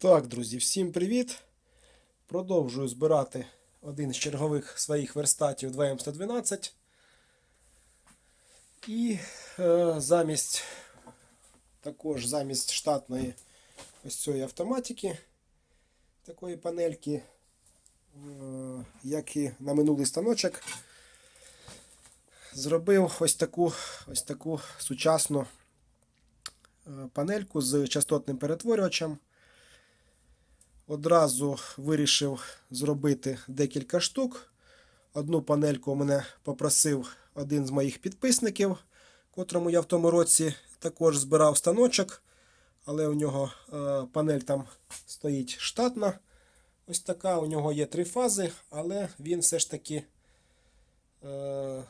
Так, друзі, всім привіт! Продовжую збирати один з чергових своїх верстатів 2М112. І е, замість також замість штатної ось цієї автоматики, такої панельки, е, як і на минулий станочок, зробив ось таку, ось таку сучасну е, панельку з частотним перетворювачем. Одразу вирішив зробити декілька штук. Одну панельку мене попросив один з моїх підписників, котрому я в тому році також збирав станочок. Але у нього е, панель там стоїть штатна. Ось така. У нього є три фази, але він все ж таки е,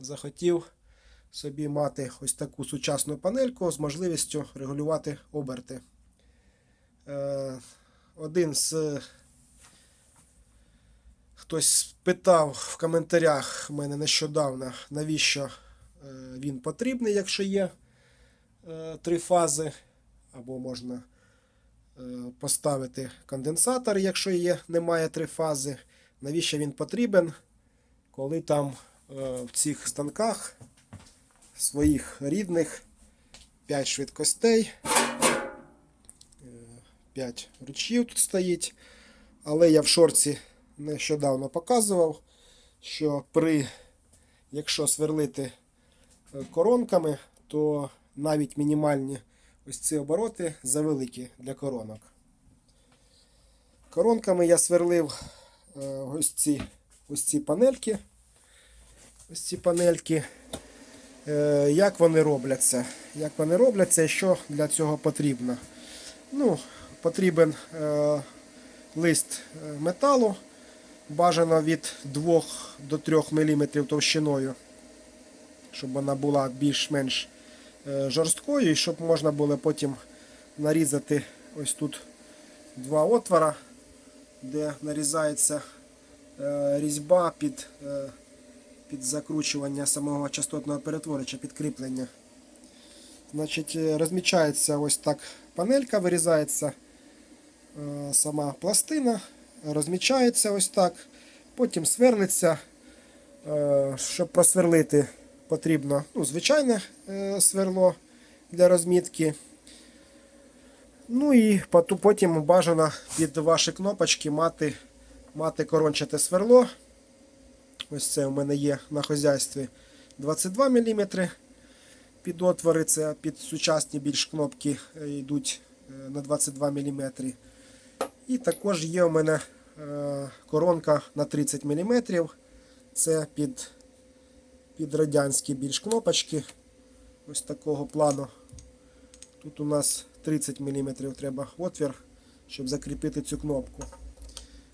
захотів собі мати ось таку сучасну панельку з можливістю регулювати оберти. Е, один з хтось питав в коментарях мене нещодавно, навіщо е, він потрібний, якщо є е, три фази, або можна е, поставити конденсатор, якщо є, немає три фази. Навіщо він потрібен, коли там в цих станках своїх рідних 5 швидкостей. 5 ручів тут стоїть. Але я в шорці нещодавно показував, що при, якщо сверлити е, коронками, то навіть мінімальні ось ці обороти завеликі для коронок. Коронками я сверлив е, ось ці, ось ці панельки. Ось ці панельки. Е, Як вони робляться? Як вони робляться і що для цього потрібно? Ну, потрібен е, лист е, металу, бажано від 2 до 3 мм товщиною, щоб вона була більш-менш е, жорсткою і щоб можна було потім нарізати ось тут два отвора, де нарізається різьба під, під закручування самого частотного перетворича, підкріплення. Значить, розмічається ось так панелька, вирізається сама пластина, розмічається ось так. Потім сверлиться. Е, щоб просверлити, потрібно ну, звичайне е, сверло для розмітки. Ну і потім бажано під ваші кнопочки мати, мати корончате сверло. Ось це у мене є на хозяйстві 22 мм під отвори, це під сучасні більш кнопки е, йдуть е, на 22 мм. І також є у мене е, коронка на 30 мм. Це під, під радянські більш кнопочки. Ось такого плану. Тут у нас 30 мм треба отвір, щоб закріпити цю кнопку.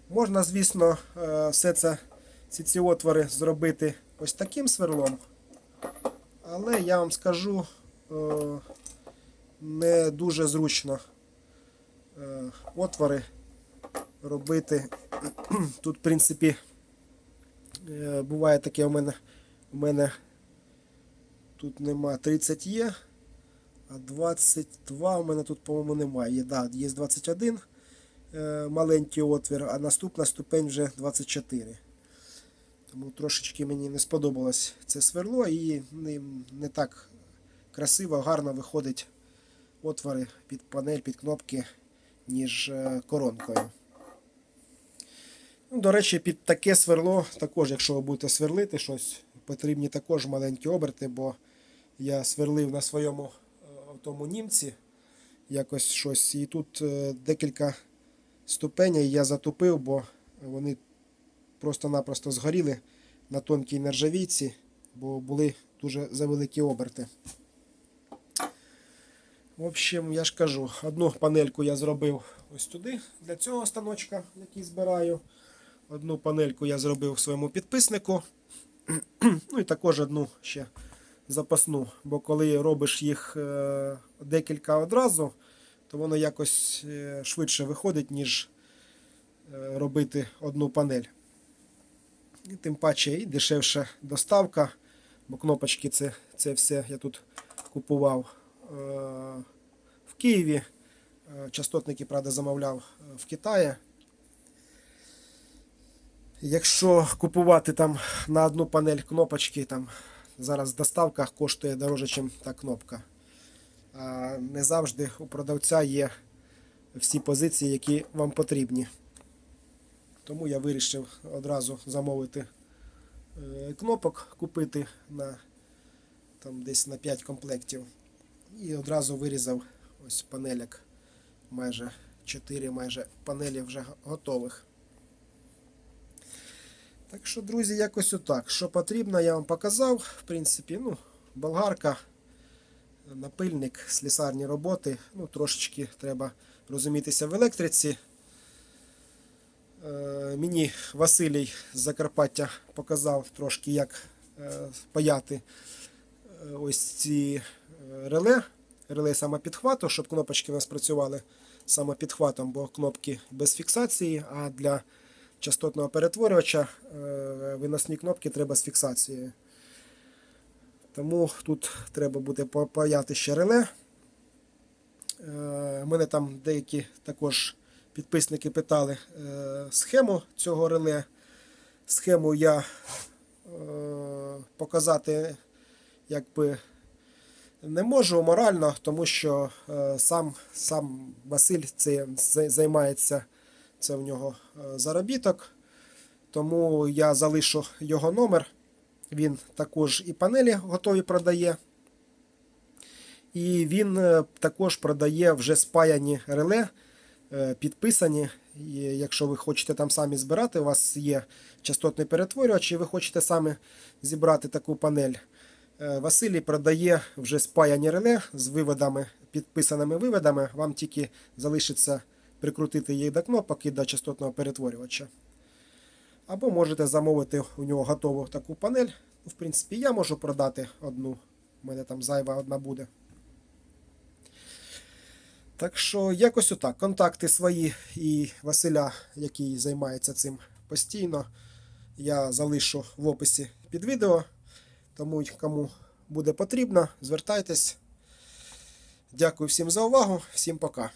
Можна, звісно, е, все це, ці, ці отвори зробити ось таким сверлом. Але я вам скажу, е, не дуже зручно отвори робити. Тут, в принципі, е, буває таке у мене. У мене тут нема 30 є, а 22 у мене тут, по-моєму, немає. Є, да, є 21 е, маленький отвір, а наступна ступень вже 24. Тому трошечки мені не сподобалось це сверло і не, не так красиво, гарно виходить отвори під панель, під кнопки, ніж е, коронкою. Ну, До речі, під таке сверло, також, якщо ви будете сверлити щось, потрібні також маленькі оберти, бо я сверлив на своєму е, тому німці якось щось. І тут е, декілька ступеней я затупив, бо вони просто-напросто згоріли на тонкій нержавійці, бо були дуже завеликі оберти. В общем, я ж кажу, одну панельку я зробив ось туди, для цього станочка, який збираю. Одну панельку я зробив своєму підписнику. Ну і також одну ще запасну. Бо коли робиш їх е, декілька одразу, то воно якось е, швидше виходить, ніж е, робити одну панель. І тим паче і дешевша доставка, бо кнопочки це, це все я тут купував в Києві. Частотники, правда, замовляв в Китаї. Якщо купувати там на одну панель кнопочки, там зараз доставка коштує дорожче, ніж та кнопка. А не завжди у продавця є всі позиції, які вам потрібні. Тому я вирішив одразу замовити е, кнопок, купити на там десь на 5 комплектів. І одразу вирізав ось панеляк. Майже 4 майже панелі вже готових. Так що, друзі, якось отак. Що потрібно, я вам показав. В принципі, ну, болгарка, напильник, слісарні роботи. Ну, трошечки треба розумітися в електриці. Е, мені Василій з Закарпаття показав трошки, як е, паяти е, ось ці е, реле, реле самопідхвату, щоб кнопочки у нас працювали самопідхватом, бо кнопки без фіксації, а для частотного перетворювача е, виносні кнопки треба з фіксацією. Тому тут треба буде попаяти ще реле. Е, Мене там деякі також підписники питали е, схему цього реле. Схему я показати якби не можу морально, тому що сам, сам Василь це, займається, це в нього е, заробіток. Тому я залишу його номер. Він також і панелі готові продає. І він е, також продає вже спаяні реле, е, підписані. І якщо ви хочете там самі збирати, у вас є частотний перетворювач, і ви хочете самі зібрати таку панель. Василій продає вже спаяні реле з виводами, підписаними виводами. Вам тільки залишиться прикрутити їх до кнопок і до частотного перетворювача. Або можете замовити у нього готову таку панель. В принципі, я можу продати одну. У мене там зайва одна буде. Так що якось отак. Контакти свої і Василя, який займається цим постійно, я залишу в описі під відео. Тому кому буде потрібно, звертайтесь. Дякую всім за увагу, всім пока.